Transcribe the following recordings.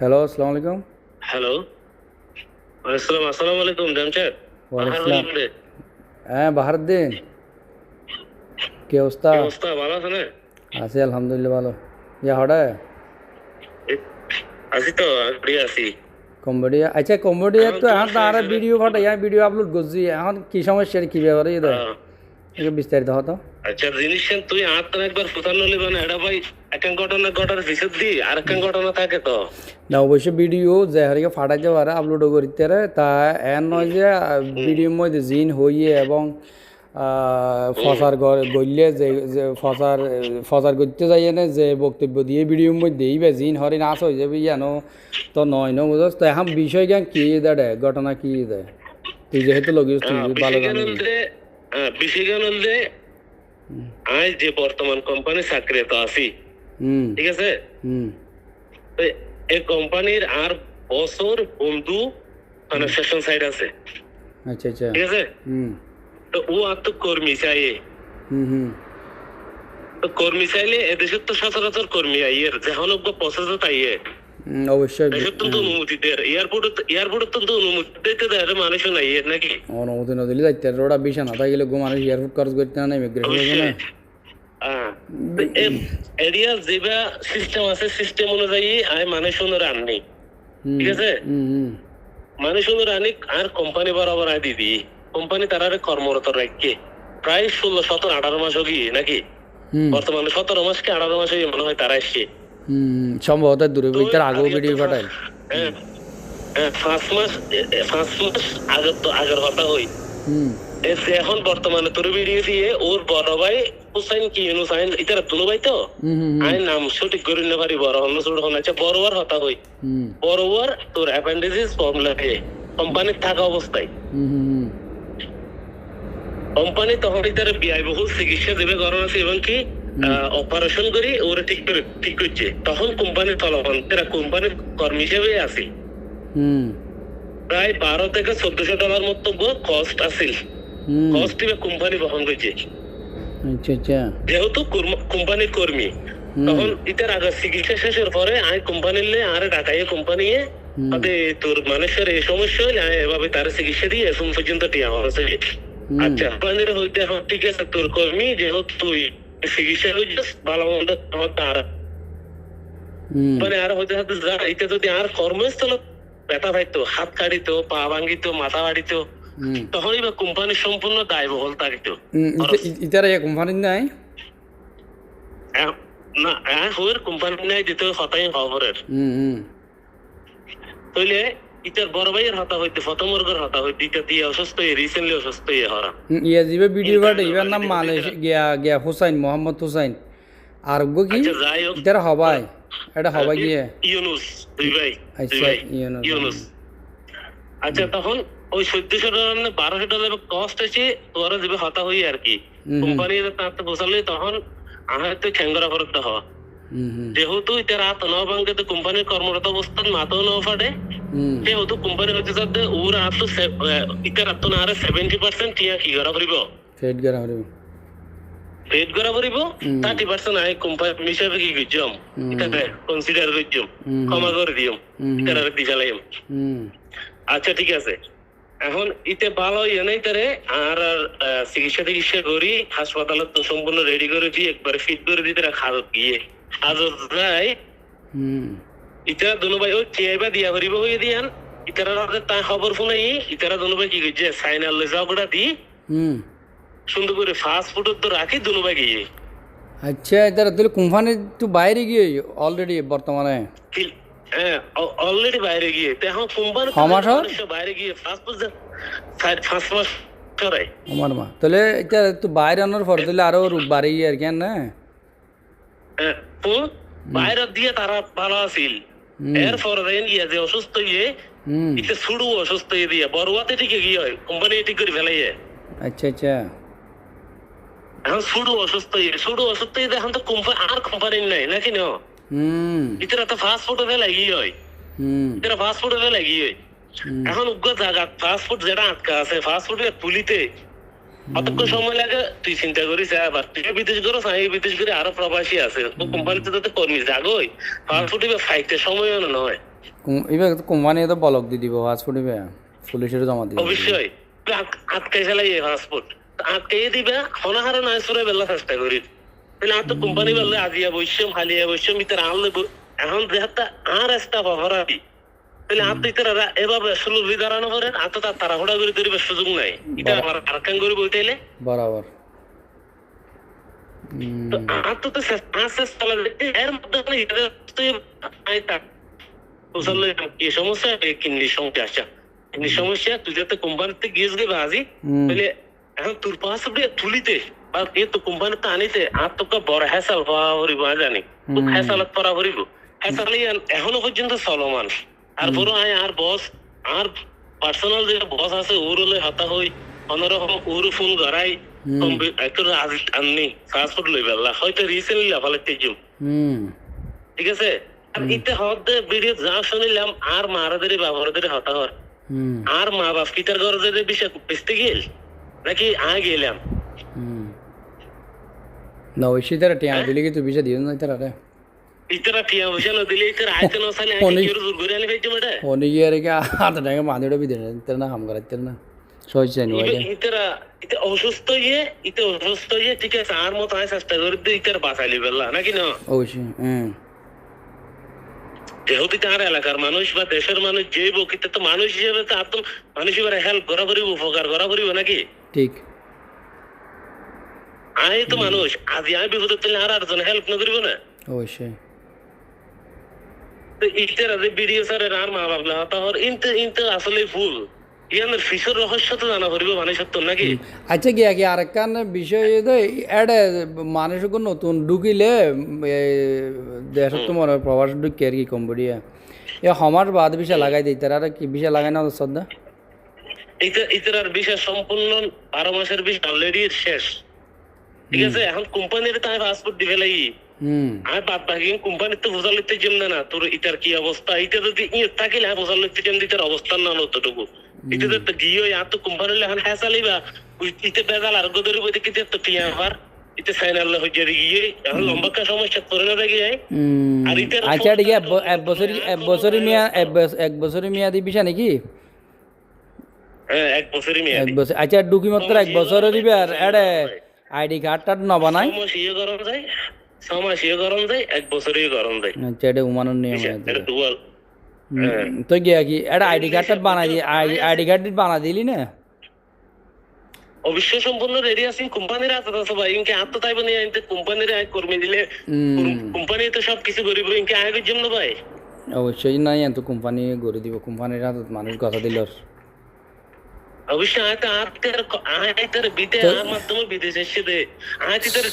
Hello আসসালামু আলাইকুম hello আসসালাম আসসালামু আলাইকুম জামশেদ হ্যাঁ বাহারুদ্দিন কি অবস্থা অবস্থা ভালো আছে না আছি আলহামদুলিল্লাহ ভালো ইয়া হড়ে আছি তো ঘুরে আছি কম্বোডিয়া আচ্ছা কম্বোডিয়া তো এখন তার ভিডিও ফাটা ইয়া ভিডিও আপলোড করছি এখন কি সমস্যা কি ব্যাপারে এটা বিস্তারিত হতো আচ্ছা জিনিস তুই আত্ম একবার ফুটানো নিবে না এটা ভাই একখান ঘটনা ঘটার পিছত দি আর একখান ঘটনা থাকে তো। না অবশ্য ভিডিও যে হারিকে ফাটাইতে পারে আপলোড করিতে তা এন নয় যে ভিডিওর মধ্যে জিন হইয়ে এবং ফসার গড়লে যে ফসার ফসার করতে যাই না যে বক্তব্য দিয়ে ভিডিওর মধ্যে এই বে জিন হরি নাচ হয়ে যাবে ইয়ানো তো নয় ন বুঝস তো এখন বিষয় জ্ঞান কি দেয় ঘটনা কি দেয় তুই যেহেতু লগিস তুই ভালো জানিস। বিশিগান হলদে আজ যে বর্তমান কোম্পানি চাকরি তো আছি। ঠিক আছে? এই কোম্পানির আর বছর বন্ধু কনস্ট্রাকশন সাইড আছে। আচ্ছা আচ্ছা। ঠিক আছে? হুম। তো ও আর তো কর্মী চাই। হুম হুম। তো কর্মী চাইলে এদেশের তো সচরাচর কর্মী আইয়ের যেমন প্রসেস আইয়ে অবশ্যই অনুমতি দেয় এয়ারপোর্ট এয়ারপোর্ট তো অনুমতি দিতে দেয় মানুষ নাই নাকি অনুমতি নদিলে যাইতে রোডা বিশা না থাকিলে গো মানুষ এয়ারপোর্ট খরচ করতে না ইমিগ্রেশন না এরিয়া যেবা সিস্টেম আছে সিস্টেম অনুযায়ী আয় মানুষ অনুর আননি ঠিক আছে মানুষ অনুর আর কোম্পানি বরাবর আয় দিদি কোম্পানি তারারে কর্মরত রাখকে প্রায় ষোলো সতেরো আঠারো মাস হোক নাকি বর্তমানে সতেরো মাস কি আঠারো মাস মনে হয় তারা এসছে হুম সম্ভবত দূরে বইটার আগেও ভিডিও পাঠাই হ্যাঁ হ্যাঁ, পাঁচ মাস এ- এ- পাঁচ মাস আগের তো আগের কথা হই। হুম। এখন বর্তমানে তোর ভিডিও দিয়ে ওর বড় ভাই হুসাইন কি হুসাইন ইতারা দুলো ভাই তো? নাম সঠিক করে না পারি বড় হন্য ছোট হন আচ্ছা বড়োয়ার হতা হই। হুম। বড়োয়ার তোর অ্যাপেন্ডিসিস প্রবলেম কোম্পানির থাকা অবস্থায়। কোম্পানি তখন ইতারে ব্যয়বহুল চিকিৎসা দেবে গরম আছে এবং কি অপারেশন করি ওরা ঠিক করে ঠিক করছে। তখন কোম্পানির তারা কোম্পানির কর্মী হিসেবে প্রায় বারো থেকে চোদ্দশো ডলার মতো কস্ট হুম। কস্ট কোম্পানি বহন করছে। আচ্ছা আচ্ছা। যেহেতু কোম্পানির কর্মী তখন ইতার আগে চিকিৎসা শেষের পরে আয় কোম্পানির লে আর ঢাকায় কোম্পানি। তাতে তোর মানুষের এই সমস্যা হলে আয় এভাবে তার চিকিৎসা দিয়ে এখন পর্যন্ত টিয়া হচ্ছে আচ্ছা কোম্পানির হইতে এখন ঠিক আছে তোর কর্মী যেহেতু তুই আমার মানে আর হইতে হতে যা এটা যদি আর কর্মস্থল ব্যথা পাইতো হাত কাটিতো পা ভাঙিত মাথা বাড়িত তখনই বা কোম্পানির সম্পূর্ণ দায়বহল থাকিত। ইতারা কোম্পানি নাই? না হইর কোম্পানি নাই দিতে হতাই খবরের তইলে ইটার বড় ভাইয়ের হতা হইতে ফতমর্গের হতা হইতে ইটা দিয়ে অসুস্থ হয়ে রিসেন্টলি অসুস্থ হয়ে হরা ইয়া জিবে ভিডিও ইবার নাম মালয়েশিয়া গিয়া গিয়া হুসাইন মোহাম্মদ হুসাইন। আর গো কি? আচ্ছা ইতারা হবাই এটা হবাই গিয়ে। ইউনুস দুই ভাই আচ্ছা ইউনুস। ইউনুস। আচ্ছা তখন ওই চোদ্দশো ডলার না বারোশো ডলার কস্ট আছে তোরা যাবে হতা হই আর কি। কোম্পানি তার তো বসালে তখন আমার তো খেঙ্গরা করতে হুম যেহেতু রাত ন ভাঙ্গে তো কোম্পানির কর্মরত অবস্থান মাথাও ন ফাটে হুম যেহেতু কোম্পানি হচ্ছে যাতে ওর ইটার আর তো না আরে সেভেন্টি পার্সেন্ট টিয়া কি করা করিব ফেট গেরা হরিব পেড করা হুম। থার্টি পার্সেন্ট আই কোম্পানি হিসাবে কি করছম। এটাকে কনসিডার করছম ক্ষমা করে দিও হুম। আর দি আচ্ছা ঠিক আছে এখন ইতে ভালো ইয়ে নাই তারে আর আর চিকিৎসা টিকিৎসা করি হাসপাতালে তো সম্পূর্ণ রেডি করে দিয়ে একবারে ফিট করে দিতে খাদত গিয়ে হাজত যাই হুম ইতারা দুনো ভাই ওই চেয়াইবা দিয়া করিব হয়ে দিয়ান। ইতারা রাতে তা খবর শুনাই ইতারা দুনো ভাই কি করছে সাইনাল লেজাগুড়া দি। হুম। সুন্দর করে ফাস্ট ফুডের তো রাখি দুনো ভাই গিয়ে। আচ্ছা এটার তাহলে কোম্পানি তো বাইরে গিয়ে অলরেডি বর্তমানে। হ্যাঁ অলরেডি বাইরে গিয়ে। তো এখন কোম্পানি বাইরে গিয়ে ফাস্ট ফুড ফার্স্ট মাস করাই আমার মা তাহলে এটা তো বাইরে আনার পর তাহলে আরও বাড়ে আর না? হ্যাঁ, বাইরে দিয়ে তারা ভালো আছিল। এরপর দেন গিয়া যে অসুস্থ গিয়ে ইতে ছুড়ু অসুস্থ হয়ে দিয়ে। বড়ুয়াতে ঠিক গিয়ে হয়। কোম্পানি ঠিক করে ফেলাই আচ্ছা আচ্ছা। এখন ছুড়ু অসুস্থ হয়ে ছুড়ু অসুস্থ হয়ে এখন তো কোম্পানি আর কোম্পানি নাই নাকি না? হুম। ইতরা তো ফাস্ট ফুডে লাগি হয়। হুম। ইতরা ফাস্ট ফুডে লাগি হয়। এখন উগ্র জায়গা ফাস্ট ফুড যেটা আটকা আছে ফাস্ট ফুডে পুলিতে কতক্ষণ সময় লাগে তুই চিন্তা করিস আবার তুই বিদেশ করো আমি বিদেশ করে আরও প্রবাসী আছে। ও কোম্পানিতে তো কর্মী জাগোই ফাস্ট ফুডে ফাইতে সময় নয় এবার কোম্পানি তো বলক দি দিব পাসপোর্ট দিবে পুলিশের জমা দিবে। অবশ্যই। আটকাই চালাই পাসপোর্ট আটকাই দিবে হনাহারে নয় সুরে বেলা চেষ্টা করি। তাহলে আর তো কোম্পানি বললে আজিয়া বৈশ্যম হালিয়া বৈশ্যম ইতার আনলে এখন যেহেতু আর একটা অপরাধী। তাহলে আর তো ইতার এভাবে সুলভি দাঁড়ানো করে আর তো তার তাড়াহুড়া করে সুযোগ নাই এটা আমার আরকান করে বরাবর তো আর তো তো আস্তে আস্তে এর মধ্যে এটা তো আই তাক বুঝলে কি সমস্যা তুই যাতে কোম্পানিতে গিয়েছ গে বাজি হুম, এখন তোর পাশ তুলিতে বা এ তো কোম্পানিতে আনিতে আর তোকে বড় হেসাল হওয়া হরিব আয় জানি তো হুম। হেসালত করা হরিব হেসাল এখনও পর্যন্ত চলমান আর বড় আয় আর বস আর পার্সোনাল যে বস আছে ওর হলে হতা হই অন্যরকম ওর ফোন গড়াই একটু আজ আননি পাসপোর্ট লই বেলা। হয়তো রিসেন্টলি লাফালে তেজুম ঠিক আছে? আর ইতে হতে ভিডিও যা শুনিলাম আর মারাদের বাবারদের হতা হর আর মা বাপ কিতার ঘরে যে বিষয় বেচতে গেল নাকি আ গেলাম। না ওই শীতের টিয়া দিলে কি তুই বিষয় দিও না তারা অনেক- করে হাত টাকা মাঝে বি দেন তের না হাম করাই তের না সহজ নয় ইতরা ইতে অসুস্থ ইয়ে ইতে অসুস্থ ইয়ে ঠিক আছে আর মতো আয় চেষ্টা করে দিয়ে ইতার বাঁচাইলি বেলা নাকি না অবশ্যই হুম যেহেতু তার এলাকার মানুষ বা দেশের মানুষ যে বকিতে তো মানুষ হিসেবে তো তো মানুষ এবার হেল্প করা করিব উপকার করা করিব নাকি ঠিক আয় তো মানুষ আজি আমি বিপদে তুললে আর আরেকজন হেল্প না করিব না অবশ্যই ইটার যে ভিডিও স্যারের আর মা বাবলা তাহর ইনতে ইনতে আসলে ফুল ইয়ানের ফিসের রহস্য তো জানা করিব মানে সত্য নাকি? আচ্ছা কি আরেকখান বিষয় তো এডে মানুষকে নতুন ঢুকিলে দেশত তো মনে হয় প্রবাস ঢুকি আর কি কম বড়িয়া? এ সমাজ বাদ বিষয় লাগাই দিই তারা কি বিষয় লাগাই না শ্রদ্ধা? ইতার আর বিষয় সম্পূর্ণ বারো মাসের বিষয় অলরেডি শেষ। ঠিক আছে এখন কোম্পানির তাই পাসপোর্ট দিবে লাগি। হুম। আর বাদ বাকি কোম্পানির তো বোঝা লিখতে জমবে না তোর ইটার কি অবস্থা? এটা যদি ইয়ে থাকিলে হ্যাঁ বোঝা লিখতে দিতার অবস্থান না অতটুকু। এটা তো গিয়ে আর তো কোম্পানির এখন হ্যাঁ চালিবা। ইতে বেজাল আর গদরি কিতে তো টিয়া ইতে গিয়ে এখন লম্বা কা সমস্যা করে না দেখি যায় আর আচ্ছা ঠিক এক বছর এক বছরই মেয়া এক বছ- এক বছরই মেয়াদি বিষয় নাকি? এক বছরই এক বছর আচ্ছা মাত্র এক বছর দিবে আর এডে আইডি কার্ড টার্ড ছমাস ইয়ে গরম যায়। ইয়ে গরম যায় এক বছরই গরম যায় আচ্ছা এটা উমানোর নিয়ম এটা দুয়াল। তো গিয়া কি এটা আইডি কার্ড বানাই দি আইডি কার্ড বানা দিলি না? অবশ্য সম্পূর্ণ রেডি আছি। কোম্পানির আছে তো সবাই ইনকে ইনতে কোম্পানির আয় কর্মী দিলে। কোম্পানি তো সব কিছু করিব ইনকে জন্য ভাই। অবশ্যই নাই এত কোম্পানি গড়ে দিব। কোম্পানির হাতত মানুষ কথা দিল। অবশ্য তার মাধ্যমে বিদেশে তার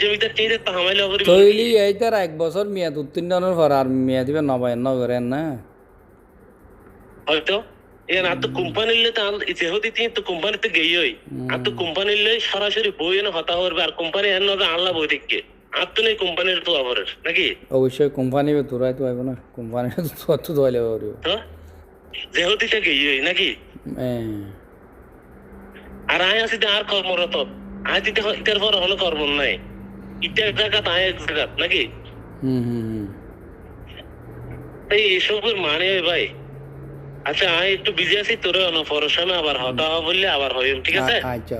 জমি তার টিয়া তো হামাইলে হবে তৈলি এই তার এক বছর মেয়াদ উত্তীর্ণ পর আর মেয়াদ দিবে নবায়ন করেন না হয়তো আর তো কোম্পানির তো যেহেতু তিনি তো কোম্পানিতে গেই হই আর তো কোম্পানির সরাসরি বই এনে হতা হবে আর কোম্পানি এর নজর আনলা বই দেখকে আর তো নেই কোম্পানির তো আবার নাকি অবশ্যই কোম্পানি তোরাই তো আইব না কোম্পানি তো তো যেহেতু হই নাকি আর আয় আছে আর কর্মরত আয় দিতে ইটার পর হলো কর্ম নাই। ইটা এক জায়গা আয় এক জায়গা নাকি? এই এসবের মানে ভাই। আচ্ছা আমি একটু বিজি আছি তোর সময় আবার হতা বললে আবার হয়ে ঠিক আছে? আচ্ছা